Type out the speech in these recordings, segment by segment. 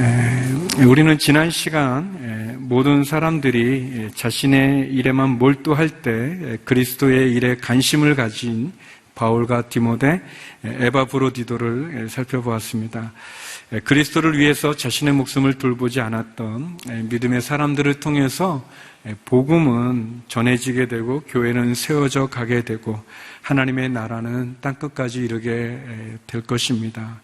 에, 우리는 지난 시간 에, 모든 사람들이 에, 자신의 일에만 몰두할 때 에, 그리스도의 일에 관심을 가진 바울과 디모데, 에, 에바 브로디도를 에, 살펴보았습니다. 에, 그리스도를 위해서 자신의 목숨을 돌보지 않았던 에, 믿음의 사람들을 통해서 에, 복음은 전해지게 되고 교회는 세워져 가게 되고 하나님의 나라는 땅끝까지 이르게 에, 될 것입니다.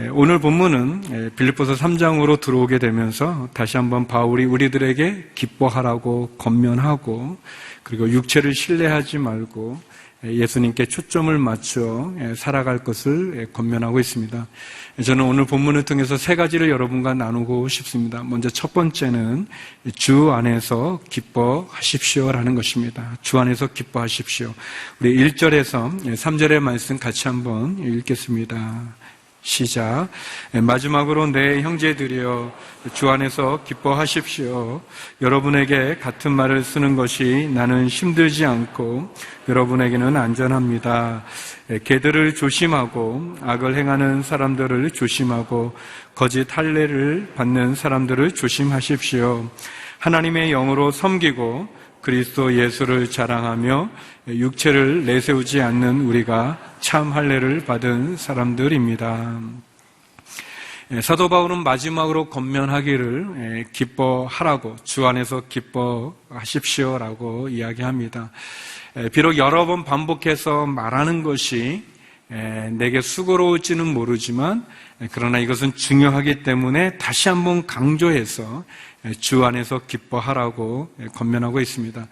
예, 오늘 본문은 예, 빌립보서 3장으로 들어오게 되면서 다시 한번 바울이 우리들에게 기뻐하라고 권면하고 그리고 육체를 신뢰하지 말고 예, 예수님께 초점을 맞춰 예, 살아갈 것을 예, 권면하고 있습니다. 저는 오늘 본문을 통해서 세 가지를 여러분과 나누고 싶습니다. 먼저 첫 번째는 주 안에서 기뻐하십시오라는 것입니다. 주 안에서 기뻐하십시오. 우리 1절에서 3절의 말씀 같이 한번 읽겠습니다. 시작. 마지막으로 내 형제들이여 주 안에서 기뻐하십시오. 여러분에게 같은 말을 쓰는 것이 나는 힘들지 않고 여러분에게는 안전합니다. 개들을 조심하고 악을 행하는 사람들을 조심하고 거짓 할례를 받는 사람들을 조심하십시오. 하나님의 영으로 섬기고 그리스도 예수를 자랑하며 육체를 내세우지 않는 우리가 참 할례를 받은 사람들입니다. 예, 사도 바울은 마지막으로 권면하기를 예, 기뻐하라고 주 안에서 기뻐하십시오라고 이야기합니다. 예, 비록 여러 번 반복해서 말하는 것이 내게 수고로울지는 모르지만 그러나 이것은 중요하기 때문에 다시 한번 강조해서 주 안에서 기뻐하라고 권면하고 있습니다.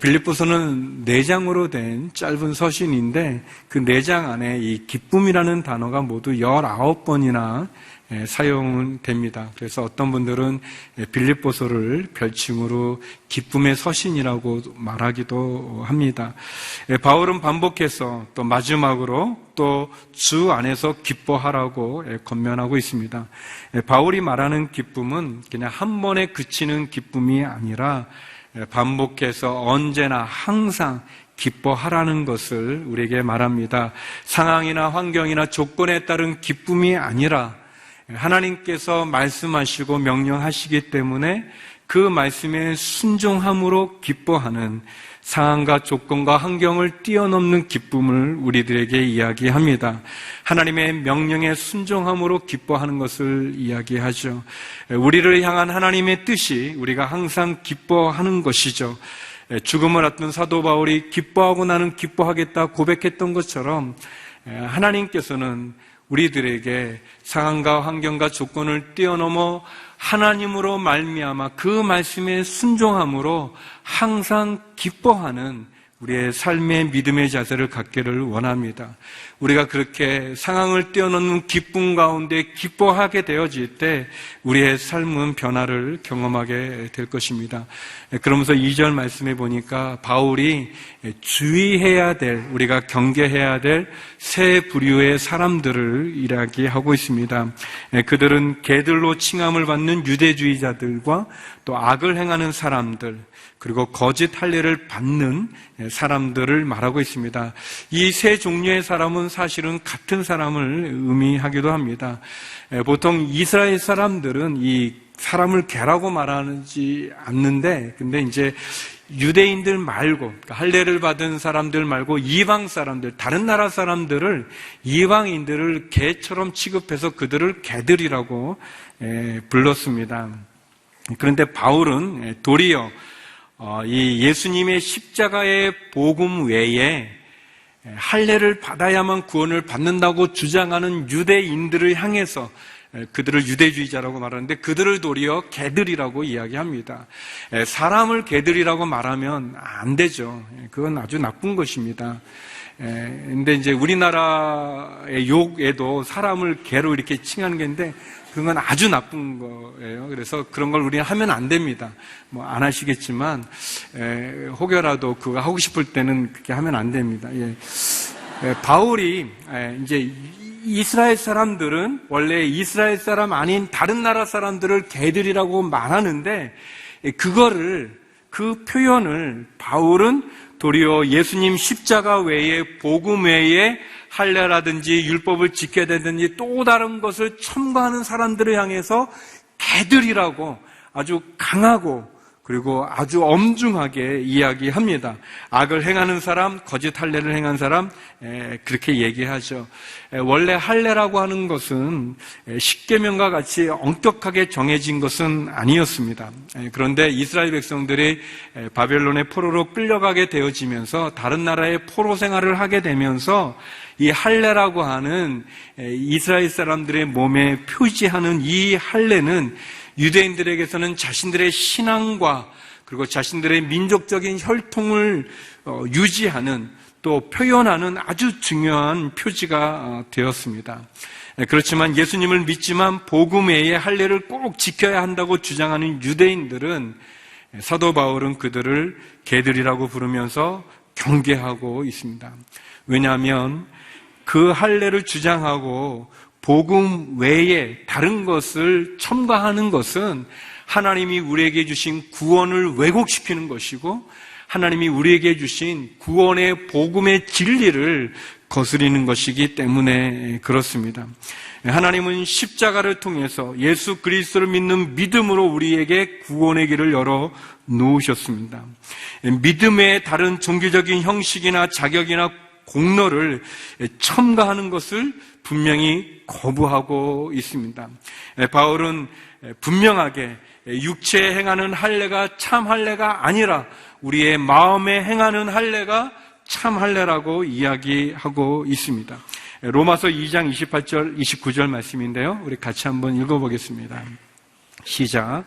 빌립보서는 네 장으로 된 짧은 서신인데 그네장 안에 이 기쁨이라는 단어가 모두 19번이나 사용됩니다. 그래서 어떤 분들은 빌립보서를 별칭으로 기쁨의 서신이라고 말하기도 합니다. 바울은 반복해서 또 마지막으로 또 주 안에서 기뻐하라고 권면하고 있습니다. 바울이 말하는 기쁨은 그냥 한 번에 그치는 기쁨이 아니라 반복해서 언제나 항상 기뻐하라는 것을 우리에게 말합니다. 상황이나 환경이나 조건에 따른 기쁨이 아니라 하나님께서 말씀하시고 명령하시기 때문에 그 말씀에 순종함으로 기뻐하는 상황과 조건과 환경을 뛰어넘는 기쁨을 우리들에게 이야기합니다. 하나님의 명령에 순종함으로 기뻐하는 것을 이야기하죠. 우리를 향한 하나님의 뜻이 우리가 항상 기뻐하는 것이죠. 죽음을 앞둔 사도 바울이 기뻐하고 나는 기뻐하겠다 고백했던 것처럼 하나님께서는 우리들에게 상황과 환경과 조건을 뛰어넘어 하나님으로 말미암아 그 말씀에 순종함으로 항상 기뻐하는 우리의 삶의 믿음의 자세를 갖기를 원합니다. 우리가 그렇게 상황을 뛰어넘는 기쁨 가운데 기뻐하게 되어질 때 우리의 삶은 변화를 경험하게 될 것입니다. 그러면서 2절 말씀해 보니까 바울이 주의해야 될, 우리가 경계해야 될 세 부류의 사람들을 이야기하고 있습니다. 그들은 개들로 칭함을 받는 유대주의자들과 또 악을 행하는 사람들, 그리고 거짓 할례를 받는 사람들을 말하고 있습니다. 이 세 종류의 사람은 사실은 같은 사람을 의미하기도 합니다. 보통 이스라엘 사람들은 이 사람을 개라고 말하지 않는데, 근데 이제 유대인들 말고 그러니까 할례를 받은 사람들 말고 이방 사람들 다른 나라 사람들을 이방인들을 개처럼 취급해서 그들을 개들이라고 불렀습니다. 그런데 바울은 도리어 어, 이 예수님의 십자가의 복음 외에 할례를 받아야만 구원을 받는다고 주장하는 유대인들을 향해서 그들을 유대주의자라고 말하는데 그들을 도리어 개들이라고 이야기합니다. 사람을 개들이라고 말하면 안 되죠. 그건 아주 나쁜 것입니다. 근데 이제 우리나라의 욕에도 사람을 개로 이렇게 칭하는 게인데 그건 아주 나쁜 거예요. 그래서 그런 걸 우리는 하면 안 됩니다. 뭐 안 하시겠지만 혹여라도 그거 하고 싶을 때는 그렇게 하면 안 됩니다. 예. 바울이 이제 이스라엘 사람들은 원래 이스라엘 사람 아닌 다른 나라 사람들을 개들이라고 말하는데 그거를 그 표현을 바울은 도리어 예수님 십자가 외에 복음 외에 할례라든지 율법을 지켜야 되든지 또 다른 것을 첨가하는 사람들을 향해서 개들이라고 아주 강하고 그리고 아주 엄중하게 이야기합니다. 악을 행하는 사람, 거짓 할례를 행한 사람 에, 그렇게 얘기하죠. 에, 원래 할례라고 하는 것은 에, 십계명과 같이 엄격하게 정해진 것은 아니었습니다. 에, 그런데 이스라엘 백성들이 에, 바벨론의 포로로 끌려가게 되어지면서 다른 나라의 포로 생활을 하게 되면서 이 할례라고 하는 에, 이스라엘 사람들의 몸에 표지하는 이 할례는 유대인들에게서는 자신들의 신앙과 그리고 자신들의 민족적인 혈통을 어, 유지하는 또 표현하는 아주 중요한 표지가 어, 되었습니다. 예, 그렇지만 예수님을 믿지만 복음 외에 할례를 꼭 지켜야 한다고 주장하는 유대인들은 사도 바울은 그들을 개들이라고 부르면서 경계하고 있습니다. 왜냐하면 그 할례를 주장하고 복음 외에 다른 것을 첨가하는 것은 하나님이 우리에게 주신 구원을 왜곡시키는 것이고 하나님이 우리에게 주신 구원의 복음의 진리를 거스리는 것이기 때문에 그렇습니다. 하나님은 십자가를 통해서 예수 그리스도를 믿는 믿음으로 우리에게 구원의 길을 열어 놓으셨습니다. 믿음의 다른 종교적인 형식이나 자격이나 공로를 첨가하는 것을 분명히 거부하고 있습니다. 바울은 분명하게 육체에 행하는 할례가 참 할례가 아니라 우리의 마음에 행하는 할례가 참 할례라고 이야기하고 있습니다. 로마서 2장 28절, 29절 말씀인데요. 우리 같이 한번 읽어 보겠습니다. 시작.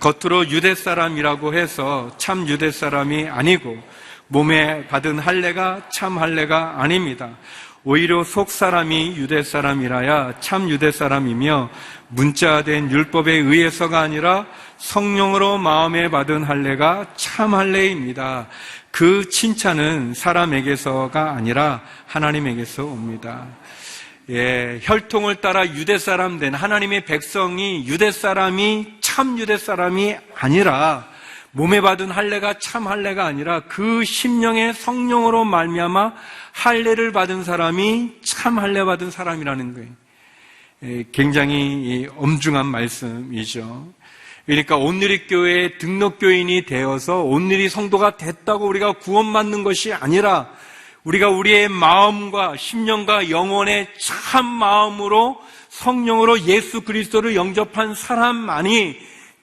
겉으로 유대 사람이라고 해서 참 유대 사람이 아니고 몸에 받은 할례가 참 할례가 아닙니다. 오히려 속 사람이 유대 사람이라야 참 유대 사람이며 문자된 율법에 의해서가 아니라 성령으로 마음에 받은 할례가 참 할례입니다. 그 칭찬은 사람에게서가 아니라 하나님에게서 옵니다. 예, 혈통을 따라 유대 사람 된 하나님의 백성이 유대 사람이 참 유대 사람이 아니라 몸에 받은 할례가 참 할례가 아니라 그 심령의 성령으로 말미암아 할례를 받은 사람이 참 할례 받은 사람이라는 거예요. 예, 굉장히 엄중한 말씀이죠. 그러니까 온누리 교회의 등록 교인이 되어서 온누리 성도가 됐다고 우리가 구원받는 것이 아니라 우리가 우리의 마음과 심령과 영혼의 참 마음으로 성령으로 예수 그리스도를 영접한 사람만이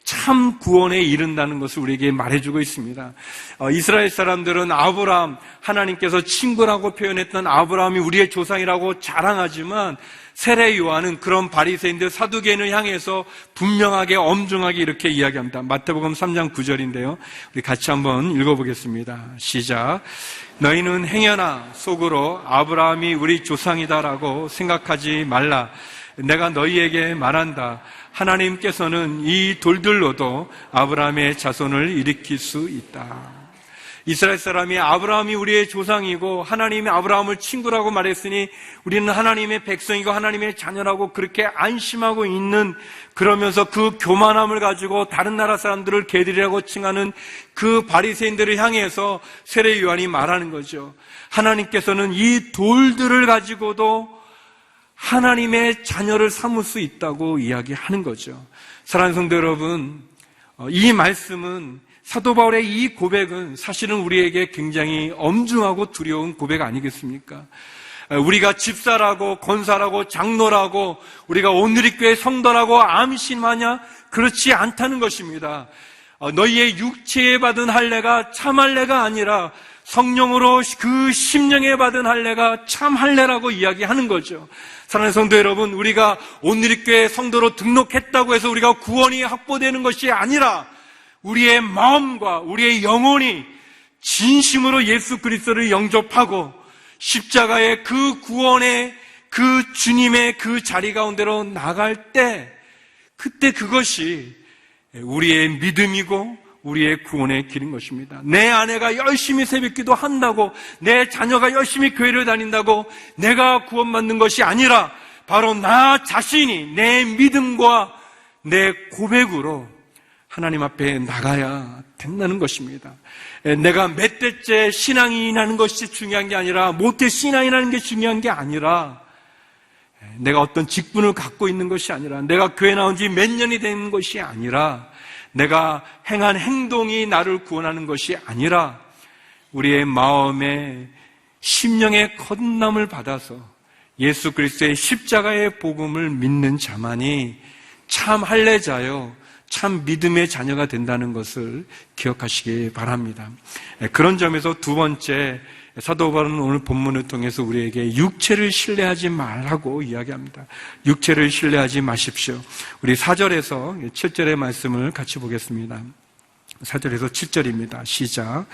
참 구원에 이른다는 것을 우리에게 말해주고 있습니다. 어, 이스라엘 사람들은 아브라함, 하나님께서 친구라고 표현했던 아브라함이 우리의 조상이라고 자랑하지만 세례 요한은 그런 바리새인들 사두개인을 향해서 분명하게 엄중하게 이렇게 이야기합니다. 마태복음 3장 9절인데요. 우리 같이 한번 읽어보겠습니다. 시작. 너희는 행여나 속으로 아브라함이 우리 조상이다라고 생각하지 말라. 내가 너희에게 말한다. 하나님께서는 이 돌들로도 아브라함의 자손을 일으킬 수 있다. 이스라엘 사람이 아브라함이 우리의 조상이고 하나님이 아브라함을 친구라고 말했으니 우리는 하나님의 백성이고 하나님의 자녀라고 그렇게 안심하고 있는 그러면서 그 교만함을 가지고 다른 나라 사람들을 개들이라고 칭하는 그 바리새인들을 향해서 세례 요한이 말하는 거죠. 하나님께서는 이 돌들을 가지고도 하나님의 자녀를 삼을 수 있다고 이야기하는 거죠. 사랑하는 성도 여러분, 어, 이 말씀은 사도 바울의 이 고백은 사실은 우리에게 굉장히 엄중하고 두려운 고백 아니겠습니까? 어, 우리가 집사라고 권사라고 장로라고 우리가 오늘리교회 성도라고 암신하냐? 그렇지 않다는 것입니다. 어, 너희의 육체에 받은 할례가 참 할례가 아니라 성령으로 그 심령에 받은 할례가 참 할례라고 이야기하는 거죠. 사랑하는 성도 여러분, 우리가 온누리교회 성도로 등록했다고 해서 우리가 구원이 확보되는 것이 아니라 우리의 마음과 우리의 영혼이 진심으로 예수 그리스도를 영접하고 십자가의 그 구원의 그 주님의 그 자리 가운데로 나갈 때 그때 그것이 우리의 믿음이고 우리의 구원의 길인 것입니다. 내 아내가 열심히 새벽기도 한다고, 내 자녀가 열심히 교회를 다닌다고 내가 구원받는 것이 아니라 바로 나 자신이 내 믿음과 내 고백으로 하나님 앞에 나가야 된다는 것입니다. 내가 몇 대째 신앙인이라는 것이 중요한 게 아니라 못해 신앙이라는 게 중요한 게 아니라 내가 어떤 직분을 갖고 있는 것이 아니라 내가 교회 나온 지 몇 년이 된 것이 아니라 내가 행한 행동이 나를 구원하는 것이 아니라 우리의 마음에 심령의 거듭남을 받아서 예수 그리스도의 십자가의 복음을 믿는 자만이 참 할례자요 참 믿음의 자녀가 된다는 것을 기억하시기 바랍니다. 그런 점에서 두 번째 사도 바울은 오늘 본문을 통해서 우리에게 육체를 신뢰하지 말라고 이야기합니다. 육체를 신뢰하지 마십시오. 우리 4절에서 7절의 말씀을 같이 보겠습니다. 4절에서 7절입니다. 시작.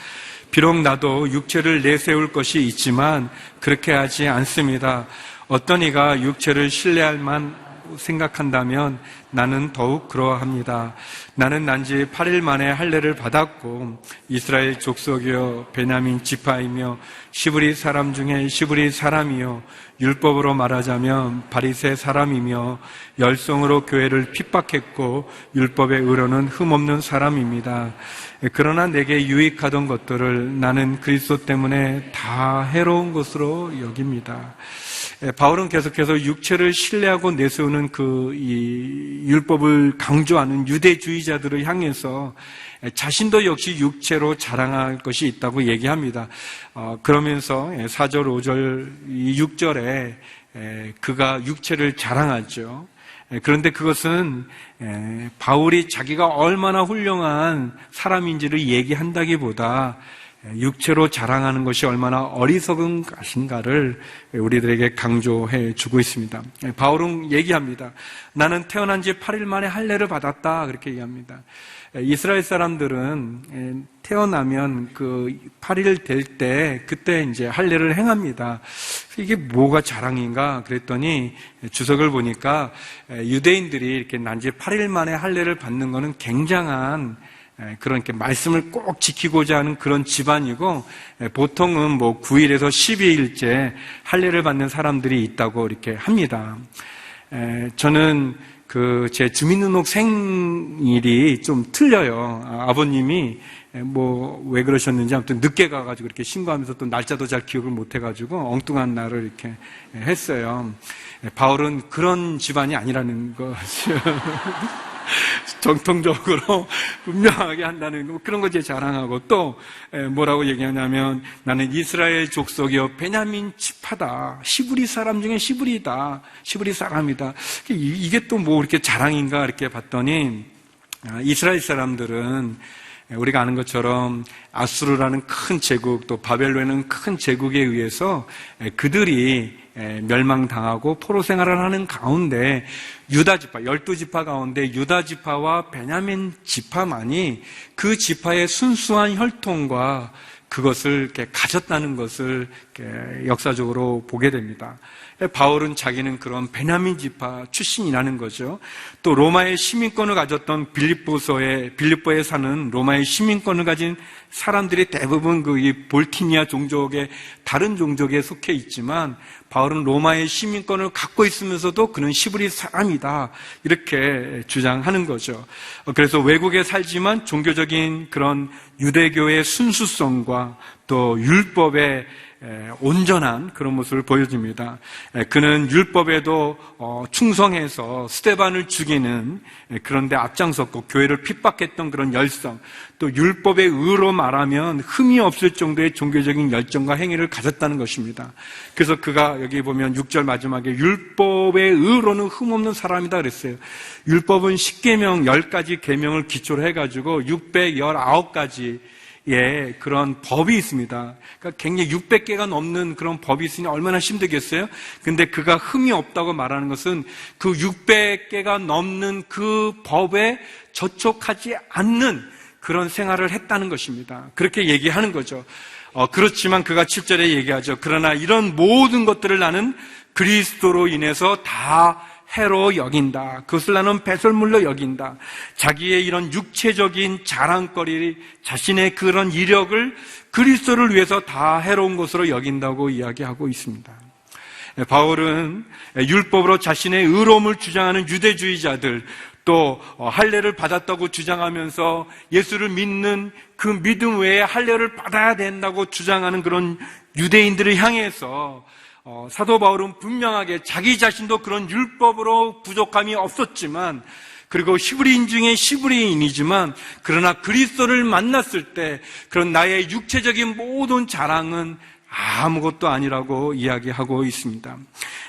비록 나도 육체를 내세울 것이 있지만 그렇게 하지 않습니다. 어떤 이가 육체를 신뢰할 만 생각한다면 나는 더욱 그러합니다. 나는 난지 8일 만에 할례를 받았고 이스라엘 족속이요 베냐민 지파이며 시브리 사람 중에 시브리 사람이요 율법으로 말하자면 바리새 사람이며 열성으로 교회를 핍박했고 율법의 의로는 흠없는 사람입니다. 그러나 내게 유익하던 것들을 나는 그리스도 때문에 다 해로운 것으로 여깁니다. 예, 바울은 계속해서 육체를 신뢰하고 내세우는 그 율법을 강조하는 유대주의자들을 향해서 자신도 역시 육체로 자랑할 것이 있다고 얘기합니다. 어, 그러면서 4절, 5절, 6절에 그가 육체를 자랑하죠. 그런데 그것은 바울이 자기가 얼마나 훌륭한 사람인지를 얘기한다기보다 육체로 자랑하는 것이 얼마나 어리석은 것인가를 우리들에게 강조해 주고 있습니다. 바울은 얘기합니다. 나는 태어난 지 8일 만에 할례를 받았다. 그렇게 얘기합니다. 이스라엘 사람들은 태어나면 그 8일 될 때 그때 이제 할례를 행합니다. 이게 뭐가 자랑인가 그랬더니 주석을 보니까 유대인들이 이렇게 난 지 8일 만에 할례를 받는 것은 굉장한 예, 이렇게 말씀을 꼭 지키고자 하는 그런 집안이고 예, 보통은 뭐 9일에서 12일째 할례를 받는 사람들이 있다고 이렇게 합니다. 예, 저는 그 제 주민등록 생일이 좀 틀려요. 아, 아버님이 뭐 왜 그러셨는지 아무튼 늦게 가가지고 이렇게 신고하면서 또 날짜도 잘 기억을 못 해가지고 엉뚱한 날을 이렇게 했어요. 바울은 그런 집안이 아니라는 것이요. 정통적으로 분명하게 한다는 그런 거지 자랑하고 또 뭐라고 얘기하냐면 나는 이스라엘 족속이요 베냐민 지파다. 시브리 사람 중에 시브리다. 시브리 사람이다. 이게 또 뭐 이렇게 자랑인가 이렇게 봤더니 아, 이스라엘 사람들은 우리가 아는 것처럼 아수르라는 큰 제국 또 바벨론은 큰 제국에 의해서 그들이 멸망당하고 포로 생활을 하는 가운데 유다 지파, 열두 지파 가운데 유다 지파와 베냐민 지파만이 그 지파의 순수한 혈통과 그것을 이렇게 가졌다는 것을 역사적으로 보게 됩니다. 바울은 자기는 그런 베냐민 지파 출신이라는 거죠. 또 로마의 시민권을 가졌던 빌립보서에 빌립보에 사는 로마의 시민권을 가진 사람들이 대부분 그 이 볼티니아 종족의 다른 종족에 속해 있지만 바울은 로마의 시민권을 갖고 있으면서도 그는 시브리 사람이다 이렇게 주장하는 거죠. 그래서 외국에 살지만 종교적인 그런 유대교의 순수성과 또 율법의 온전한 그런 모습을 보여줍니다. 그는 율법에도 어, 충성해서 스테반을 죽이는 그런데 앞장섰고 교회를 핍박했던 그런 열성, 또 율법의 의로 말하면 흠이 없을 정도의 종교적인 열정과 행위를 가졌다는 것입니다. 그래서 그가 여기 보면 6절 마지막에 율법의 의로는 흠 없는 사람이다 그랬어요. 율법은 10계명 10가지 계명을 기초로 해가지고 619가지 예, 그런 법이 있습니다. 그러니까 굉장히 600개가 넘는 그런 법이 있으니 얼마나 힘들겠어요? 근데 그가 흠이 없다고 말하는 것은 그 600개가 넘는 그 법에 저촉하지 않는 그런 생활을 했다는 것입니다. 그렇게 얘기하는 거죠. 어, 그렇지만 그가 7절에 얘기하죠. 그러나 이런 모든 것들을 나는 그리스도로 인해서 다 해로 여긴다. 그것을 나는 배설물로 여긴다. 자기의 이런 육체적인 자랑거리, 자신의 그런 이력을 그리스도를 위해서 다 해로운 것으로 여긴다고 이야기하고 있습니다. 바울은 율법으로 자신의 의로움을 주장하는 유대주의자들 또 어, 할례를 받았다고 주장하면서 예수를 믿는 그 믿음 외에 할례를 받아야 된다고 주장하는 그런 유대인들을 향해서 어, 사도 바울은 분명하게 자기 자신도 그런 율법으로 부족함이 없었지만 그리고 히브리인 중에 히브리인이지만 그러나 그리스도를 만났을 때 그런 나의 육체적인 모든 자랑은 아무것도 아니라고 이야기하고 있습니다.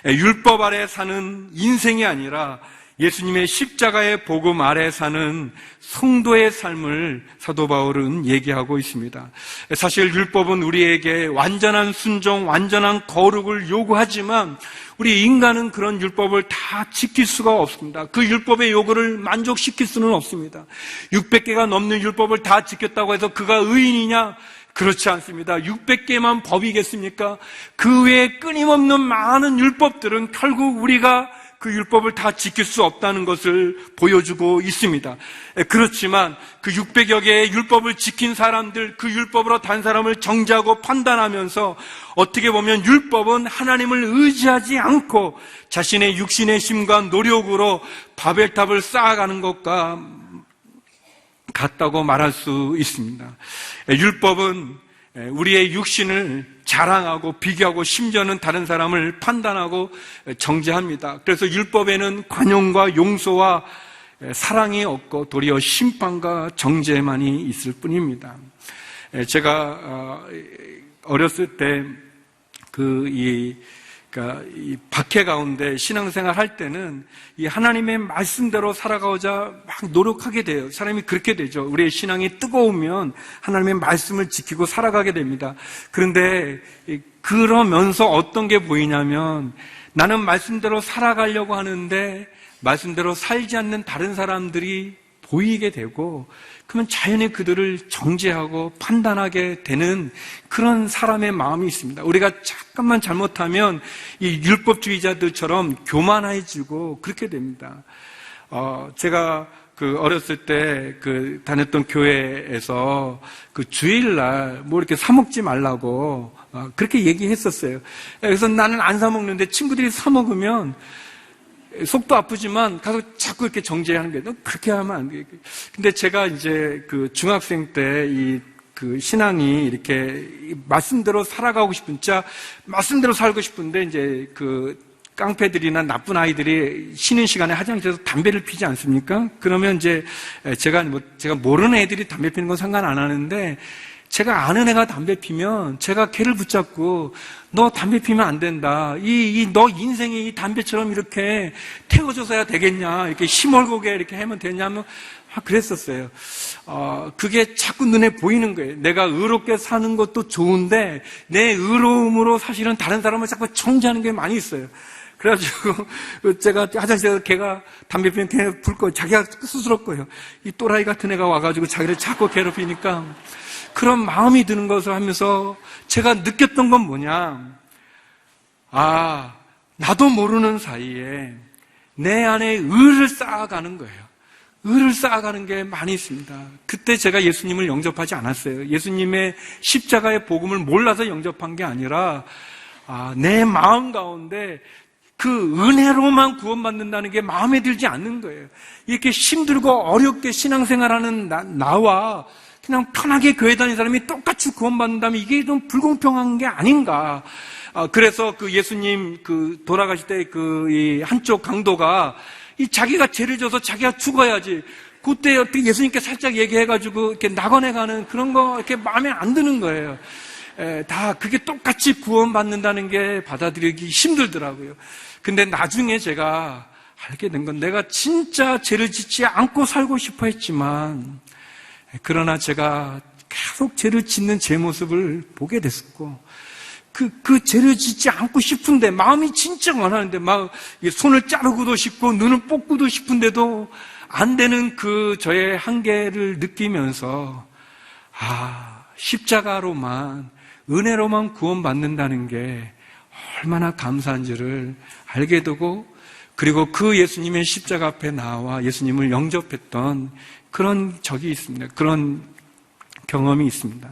율법 아래 사는 인생이 아니라 예수님의 십자가의 복음 아래 사는 성도의 삶을 사도 바울은 얘기하고 있습니다. 사실 율법은 우리에게 완전한 순종, 완전한 거룩을 요구하지만 우리 인간은 그런 율법을 다 지킬 수가 없습니다. 그 율법의 요구를 만족시킬 수는 없습니다. 600개가 넘는 율법을 다 지켰다고 해서 그가 의인이냐? 그렇지 않습니다. 600개만 법이겠습니까? 그 외에 끊임없는 많은 율법들은 결국 우리가 그 율법을 다 지킬 수 없다는 것을 보여주고 있습니다. 그렇지만 그 600여 개의 율법을 지킨 사람들, 그 율법으로 단 사람을 정죄하고 판단하면서 어떻게 보면 율법은 하나님을 의지하지 않고 자신의 육신의 힘과 노력으로 바벨탑을 쌓아가는 것과 같다고 말할 수 있습니다. 율법은 우리의 육신을 자랑하고 비교하고 심지어는 다른 사람을 판단하고 정죄합니다. 그래서 율법에는 관용과 용서와 사랑이 없고 도리어 심판과 정죄만이 있을 뿐입니다. 제가 어렸을 때 그이 그러니까 이 박해 가운데 신앙생활 할 때는 이 하나님의 말씀대로 살아가고자 막 노력하게 돼요. 사람이 그렇게 되죠. 우리의 신앙이 뜨거우면 하나님의 말씀을 지키고 살아가게 됩니다. 그런데 그러면서 어떤 게 보이냐면 나는 말씀대로 살아가려고 하는데 말씀대로 살지 않는 다른 사람들이 보이게 되고 그러면 자연히 그들을 정죄하고 판단하게 되는 그런 사람의 마음이 있습니다. 우리가 잠깐만 잘못하면 이 율법주의자들처럼 교만해지고 그렇게 됩니다. 어, 제가 그 어렸을 때 그 다녔던 교회에서 그 주일날 뭐 이렇게 사먹지 말라고 어, 그렇게 얘기했었어요. 그래서 나는 안 사먹는데 친구들이 사먹으면 속도 아프지만 가서 자꾸 이렇게 게, 너 그렇게 하면 안 돼. 근데 제가 이제 그 중학생 때 이 그 신앙이 이렇게 말씀대로 살아가고 싶은, 진짜 말씀대로 살고 싶은데 이제 그 깡패들이나 나쁜 아이들이 쉬는 시간에 화장실에서 담배를 피지 않습니까? 그러면 이제 제가 뭐, 제가 모르는 애들이 담배 피는 건 상관 안 하는데 제가 아는 애가 담배 피면 제가 걔를 붙잡고 너 담배 피면 안 된다. 이, 이, 너 인생이 이 담배처럼 이렇게 태워줘서야 되겠냐. 이렇게 힘얼고게 이렇게 하면 되냐면 아, 그랬었어요. 어, 그게 자꾸 눈에 보이는 거예요. 내가 의롭게 사는 것도 좋은데 내 의로움으로 사실은 다른 사람을 자꾸 정지하는 게 많이 있어요. 그래가지고 제가 화장실에서 걔가 담배 피면 걔 불 거, 자기가 스스럽고요. 이 또라이 같은 애가 와가지고 자기를 자꾸 괴롭히니까 그런 마음이 드는 것을 하면서 제가 느꼈던 건 뭐냐? 아, 나도 모르는 사이에 내 안에 의를 쌓아가는 거예요. 의를 쌓아가는 게 많이 있습니다. 그때 제가 예수님을 영접하지 않았어요. 예수님의 십자가의 복음을 몰라서 영접한 게 아니라 아, 내 마음 가운데 그 은혜로만 구원받는다는 게 마음에 들지 않는 거예요. 이렇게 힘들고 어렵게 신앙생활하는 나, 나와 그냥 편하게 교회 다니는 사람이 똑같이 구원받는다면 이게 좀 불공평한 게 아닌가. 아, 그래서 그 예수님 그 돌아가실 때 그 한쪽 강도가 이 자기가 죄를 져서 자기가 죽어야지. 그때 어떻게 예수님께 살짝 얘기해가지고 이렇게 낙원에 가는 그런 거 이렇게 마음에 안 드는 거예요. 에, 다 그게 똑같이 구원받는다는 게 받아들이기 힘들더라고요. 근데 나중에 제가 알게 된 건 내가 진짜 죄를 짓지 않고 살고 싶어 했지만 그러나 제가 계속 죄를 짓는 제 모습을 보게 됐었고, 그, 그 죄를 짓지 않고 싶은데, 마음이 진짜 원하는데, 막, 손을 자르고도 싶고, 눈을 뽑고도 싶은데도, 안 되는 그 저의 한계를 느끼면서, 아, 십자가로만, 은혜로만 구원받는다는 게 얼마나 감사한지를 알게 되고, 그리고 그 예수님의 십자가 앞에 나와 예수님을 영접했던 그런 적이 있습니다. 그런 경험이 있습니다.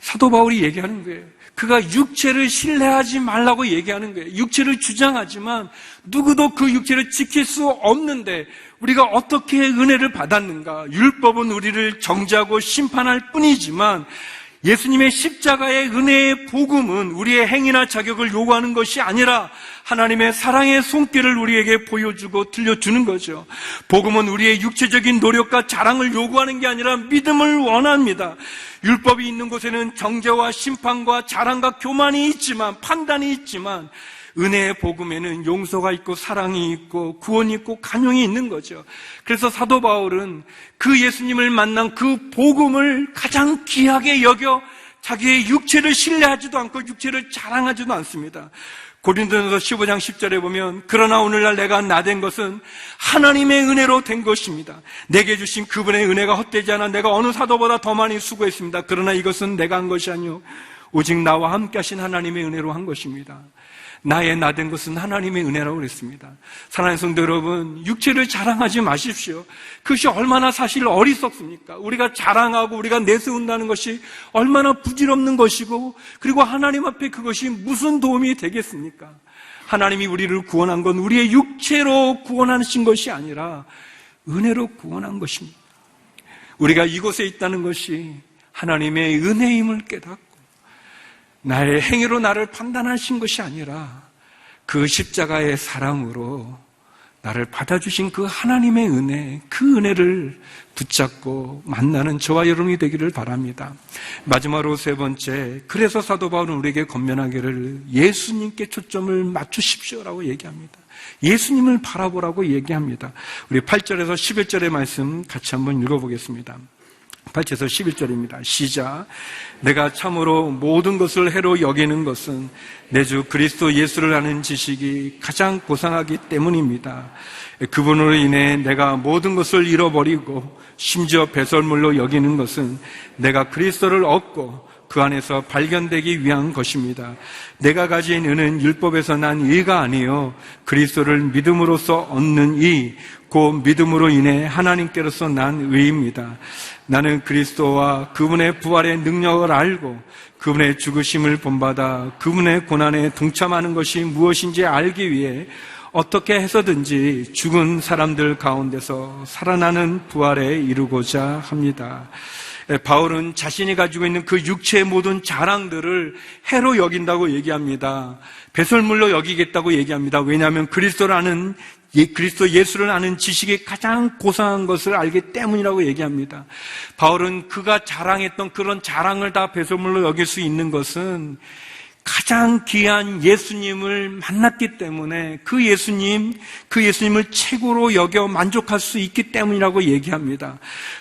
사도 바울이 얘기하는 거예요. 그가 육체를 신뢰하지 말라고 얘기하는 거예요. 육체를 주장하지만 누구도 그 육체를 지킬 수 없는데 우리가 어떻게 은혜를 받았는가? 율법은 우리를 정죄하고 심판할 뿐이지만 예수님의 십자가의 은혜의 복음은 우리의 행위나 자격을 요구하는 것이 아니라 하나님의 사랑의 손길을 우리에게 보여주고 들려주는 거죠. 복음은 우리의 육체적인 노력과 자랑을 요구하는 게 아니라 믿음을 원합니다. 율법이 있는 곳에는 정죄와 심판과 자랑과 교만이 있지만 판단이 있지만 은혜의 복음에는 용서가 있고 사랑이 있고 구원이 있고 간용이 있는 거죠. 그래서 사도 바울은 그 예수님을 만난 그 복음을 가장 귀하게 여겨 자기의 육체를 신뢰하지도 않고 육체를 자랑하지도 않습니다. 고린도전서 15장 10절에 보면 그러나 오늘날 내가 나 된 것은 하나님의 은혜로 된 것입니다. 내게 주신 그분의 은혜가 헛되지 않아 내가 어느 사도보다 더 많이 수고했습니다. 그러나 이것은 내가 한 것이 아니요 오직 나와 함께 하신 하나님의 은혜로 한 것입니다. 나의 나 된 것은 하나님의 은혜라고 그랬습니다. 사랑하는 성도 여러분, 육체를 자랑하지 마십시오. 그것이 얼마나 사실 어리석습니까? 우리가 자랑하고 우리가 내세운다는 것이 얼마나 부질없는 것이고, 그리고 하나님 앞에 그것이 무슨 도움이 되겠습니까? 하나님이 우리를 구원한 건 우리의 육체로 구원하신 것이 아니라 은혜로 구원한 것입니다. 우리가 이곳에 있다는 것이 하나님의 은혜임을 깨닫고, 나의 행위로 나를 판단하신 것이 아니라 그 십자가의 사랑으로 나를 받아주신 그 하나님의 은혜, 그 은혜를 붙잡고 만나는 저와 여러분이 되기를 바랍니다. 마지막으로 세 번째, 그래서 사도 바울은 우리에게 건면하기를 예수님께 초점을 맞추십시오라고 얘기합니다. 예수님을 바라보라고 얘기합니다. 우리 8절에서 11절의 말씀 같이 한번 읽어보겠습니다. 8절에서 11절입니다. 시작. 내가 참으로 모든 것을 해로 여기는 것은 내 주 그리스도 예수를 아는 지식이 가장 고상하기 때문입니다. 그분으로 인해 내가 모든 것을 잃어버리고 심지어 배설물로 여기는 것은 내가 그리스도를 얻고 그 안에서 발견되기 위한 것입니다. 내가 가진 은은 율법에서 난 의가 아니요 그리스도를 믿음으로써 얻는 이, 곧 믿음으로 인해 하나님께로서 난 의입니다. 나는 그리스도와 그분의 부활의 능력을 알고 그분의 죽으심을 본받아 그분의 고난에 동참하는 것이 무엇인지 알기 위해 어떻게 해서든지 죽은 사람들 가운데서 살아나는 부활에 이루고자 합니다. 바울은 자신이 가지고 있는 그 육체의 모든 자랑들을 해로 여긴다고 얘기합니다. 배설물로 여기겠다고 얘기합니다. 왜냐하면 그리스도라는 그리스도 예수를 아는 지식이 가장 고상한 것을 알기 때문이라고 얘기합니다. 바울은 그가 자랑했던 그런 자랑을 다 배설물로 여길 수 있는 것은 가장 귀한 예수님을 만났기 때문에 그 예수님, 그 예수님을 최고로 여겨 만족할 수 있기 때문이라고 얘기합니다.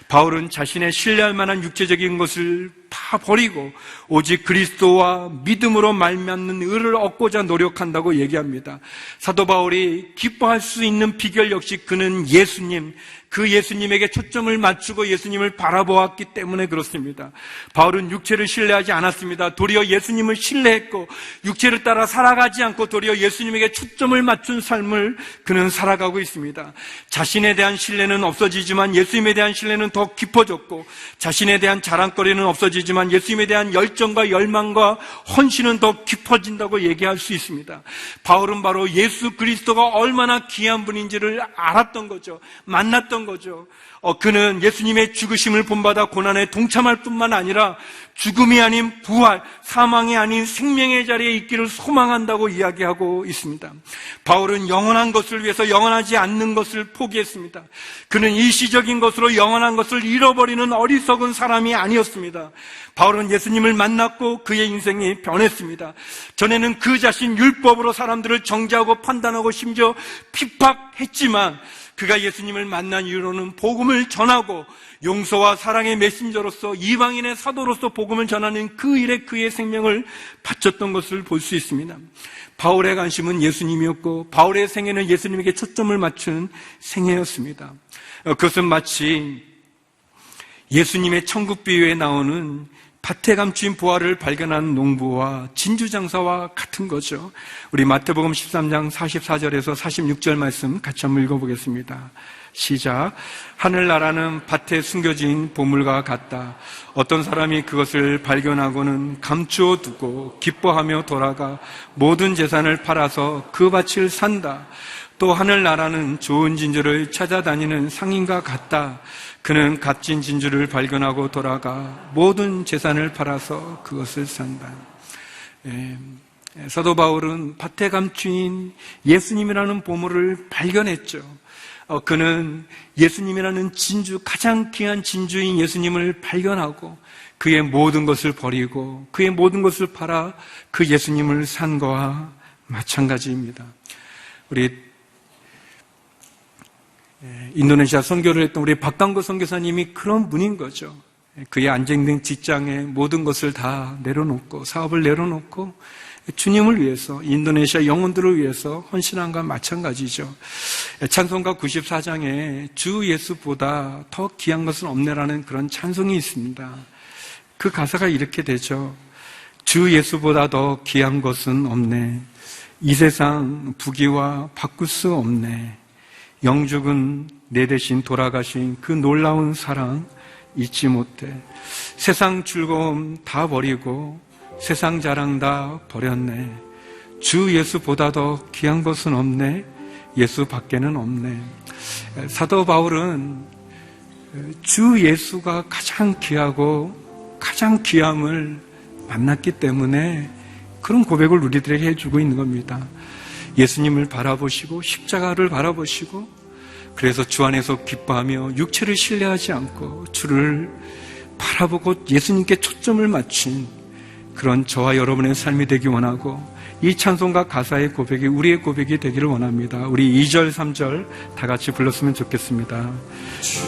바울은 자신의 신뢰할 만한 육체적인 것을 다 버리고 오직 그리스도와 믿음으로 말미암는 의를 얻고자 노력한다고 얘기합니다. 사도 바울이 기뻐할 수 있는 비결 역시 그는 예수님, 그 예수님에게 초점을 맞추고 예수님을 바라보았기 때문에 그렇습니다. 바울은 육체를 신뢰하지 않았습니다. 도리어 예수님을 신뢰했고 육체를 따라 살아가지 않고 도리어 예수님에게 초점을 맞춘 삶을 그는 살아가고 있습니다. 자신에 대한 신뢰는 없어지지만 예수님에 대한 신뢰는 더 깊어졌고 자신에 대한 자랑거리는 없어지지만 예수님에 대한 열정과 열망과 헌신은 더 깊어진다고 얘기할 수 있습니다. 바울은 바로 예수 그리스도가 얼마나 귀한 분인지를 알았던 거죠. 만났던 거죠. 어, 그는 예수님의 죽으심을 본받아 고난에 동참할 뿐만 아니라 죽음이 아닌 부활, 사망이 아닌 생명의 자리에 있기를 소망한다고 이야기하고 있습니다. 바울은 영원한 것을 위해서 영원하지 않는 것을 포기했습니다. 그는 일시적인 것으로 영원한 것을 잃어버리는 어리석은 사람이 아니었습니다. 바울은 예수님을 만났고 그의 인생이 변했습니다. 전에는 그 자신 율법으로 사람들을 정죄하고 판단하고 심지어 핍박했지만 그가 예수님을 만난 이후로는 복음을 전하고 용서와 사랑의 메신저로서 이방인의 사도로서 복음을 전하는 그 일에 그의 생명을 바쳤던 것을 볼 수 있습니다. 바울의 관심은 예수님이었고 바울의 생애는 예수님에게 초점을 맞춘 생애였습니다. 그것은 마치 예수님의 천국 비유에 나오는 밭에 감추인 부활을 발견한 농부와 진주 장사와 같은 거죠. 우리 마태복음 13장 44절에서 46절 말씀 같이 한번 읽어보겠습니다. 시작. 하늘나라는 밭에 숨겨진 보물과 같다. 어떤 사람이 그것을 발견하고는 감추어 두고 기뻐하며 돌아가 모든 재산을 팔아서 그 밭을 산다. 또 하늘나라는 좋은 진주를 찾아다니는 상인과 같다. 그는 값진 진주를 발견하고 돌아가 모든 재산을 팔아서 그것을 산다. 예, 사도 바울은 밭에 감추인 예수님이라는 보물을 발견했죠. 어, 그는 예수님이라는 진주, 가장 귀한 진주인 예수님을 발견하고 그의 모든 것을 버리고 그의 모든 것을 팔아 그 예수님을 산 거와 마찬가지입니다. 우리 예, 인도네시아 선교를 했던 우리 박강구 선교사님이 그런 분인 거죠. 그의 안정된 직장에 모든 것을 다 내려놓고 사업을 내려놓고 주님을 위해서 인도네시아 영혼들을 위해서 헌신한과 마찬가지죠. 찬송가 94장에 주 예수보다 더 귀한 것은 없네라는 그런 찬송이 있습니다. 그 가사가 이렇게 되죠. 주 예수보다 더 귀한 것은 없네. 이 세상 부귀와 바꿀 수 없네. 영죽은 내 대신 돌아가신 그 놀라운 사랑 잊지 못해. 세상 즐거움 다 버리고 세상 자랑 다 버렸네. 주 예수보다 더 귀한 것은 없네. 예수 밖에는 없네. 사도 바울은 주 예수가 가장 귀하고 가장 귀함을 만났기 때문에 그런 고백을 우리들에게 해주고 있는 겁니다. 예수님을 바라보시고 십자가를 바라보시고 그래서 주 안에서 기뻐하며 육체를 신뢰하지 않고 주를 바라보고 예수님께 초점을 맞춘 그런 저와 여러분의 삶이 되기 원하고 이 찬송가 가사의 고백이 우리의 고백이 되기를 원합니다. 우리 2절, 3절 다 같이 불렀으면 좋겠습니다. 주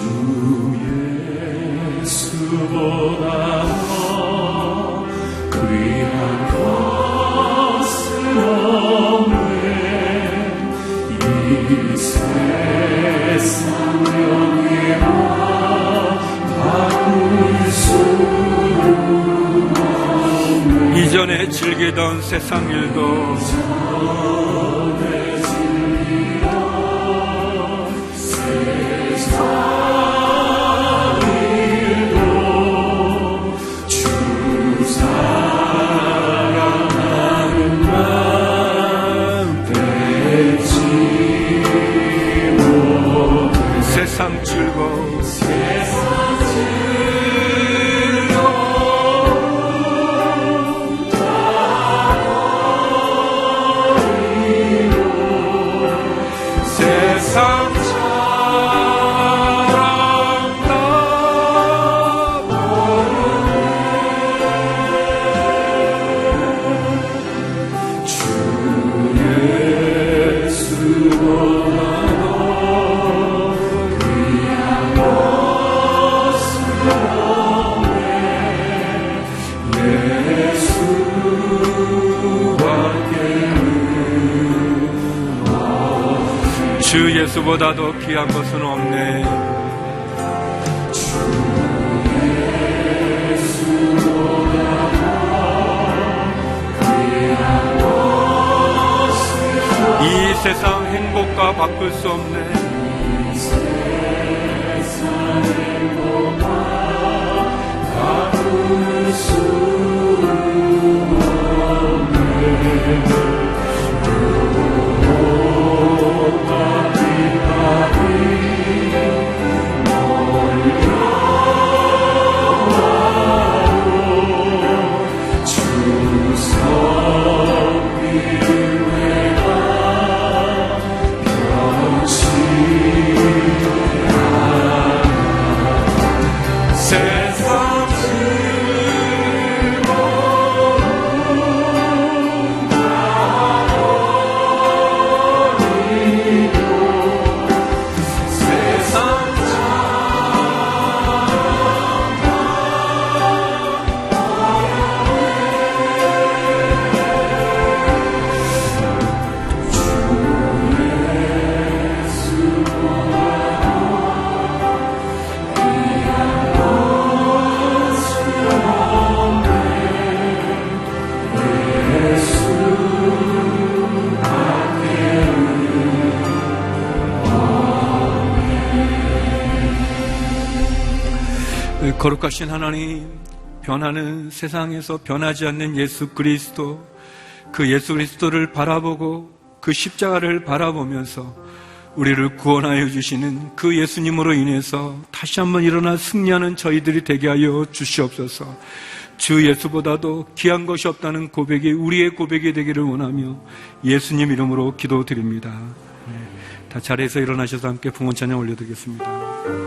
예수보다 이전에 즐기던 세상 일도 보다 더 귀한 것은 없네. 이 세상 행복과 바꿀 수 없네. 세상 거룩하신 하나님, 변하는 세상에서 변하지 않는 예수 그리스도, 그 예수 그리스도를 바라보고 그 십자가를 바라보면서 우리를 구원하여 주시는 그 예수님으로 인해서 다시 한번 일어나 승리하는 저희들이 되게 하여 주시옵소서. 주 예수보다도 귀한 것이 없다는 고백이 우리의 고백이 되기를 원하며 예수님 이름으로 기도드립니다. 네. 다 자리에서 일어나셔서 함께 풍원 찬양 올려드리겠습니다.